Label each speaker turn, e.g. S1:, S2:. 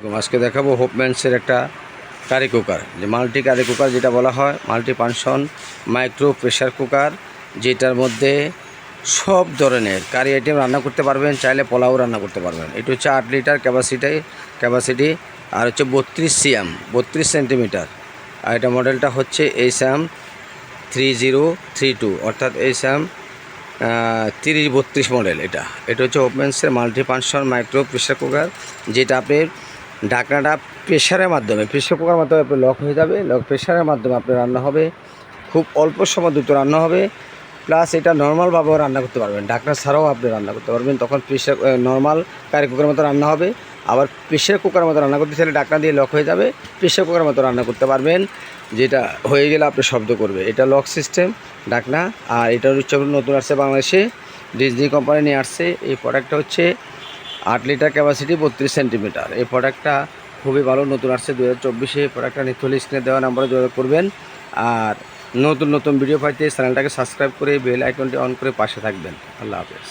S1: এবং আজকে দেখাবো হোপম্যান্সের একটা কারি কুকার যে মাল্টি কারি কুকার যেটা বলা হয় multi function micro pressure cooker যেটার মধ্যে সব ধরনের কারি আইটেম রান্না করতে পারবেন, চাইলে পোলাও রান্না করতে পারবেন। এটা হচ্ছে আট লিটার ক্যাপাসিটি ক্যাপাসিটি আর হচ্ছে বত্রিশ সিএম বত্রিশ সেন্টিমিটার আর এটা মডেলটা হচ্ছে এই Sam three zero three two অর্থাৎ এই স্যাম তিরিশ বত্রিশ মডেল এটা। এটা হচ্ছে ওপেন্সের multi function micro pressure cooker যেটা আপনি ঢাকনাটা প্রেশারের মাধ্যমে প্রেশার কুকার মাধ্যমে আপনি লক হয়ে যাবে। লক প্রেশারের মাধ্যমে আপনার রান্না হবে। খুব অল্প সময় দ্রুত রান্না হবে। প্লাস এটা নর্মালভাবেও রান্না করতে পারবেন। ঢাকনা ছাড়াও আপনি রান্না করতে পারবেন। তখন প্রেশার নর্মাল কারি কুকারের মতো রান্না হবে। আবার প্রেশার কুকারের মতো রান্না করতে চাইলে ঢাকনা দিয়ে লক হয়ে যাবে। প্রেশার কুকারের মতো রান্না করতে পারবেন। যেটা হয়ে গেলে আপনি শব্দ করবে। এটা লক সিস্টেম ঢাকনা আর এটা হচ্ছে নতুন আসছে বাংলাদেশে। ডিজনি কোম্পানি নিয়ে আসছে। এই প্রোডাক্টটা হচ্ছে আট লিটার ক্যাপাসিটি বত্রিশ সেন্টিমিটার এই প্রোডাক্টটা খুবই ভালো, নতুন আসছে দু হাজার চব্বিশে। এই প্রোডাক্টটা নিত্য স্ক্রিনে দেওয়া নাম্বারে যোগাযোগ করবেন। আর নতুন নতুন ভিডিও পাইতে চ্যানেলটাকে সাবস্ক্রাইব করে বেল আইকনটি অন করে পাশে থাকবেন। আল্লাহ হাফেজ।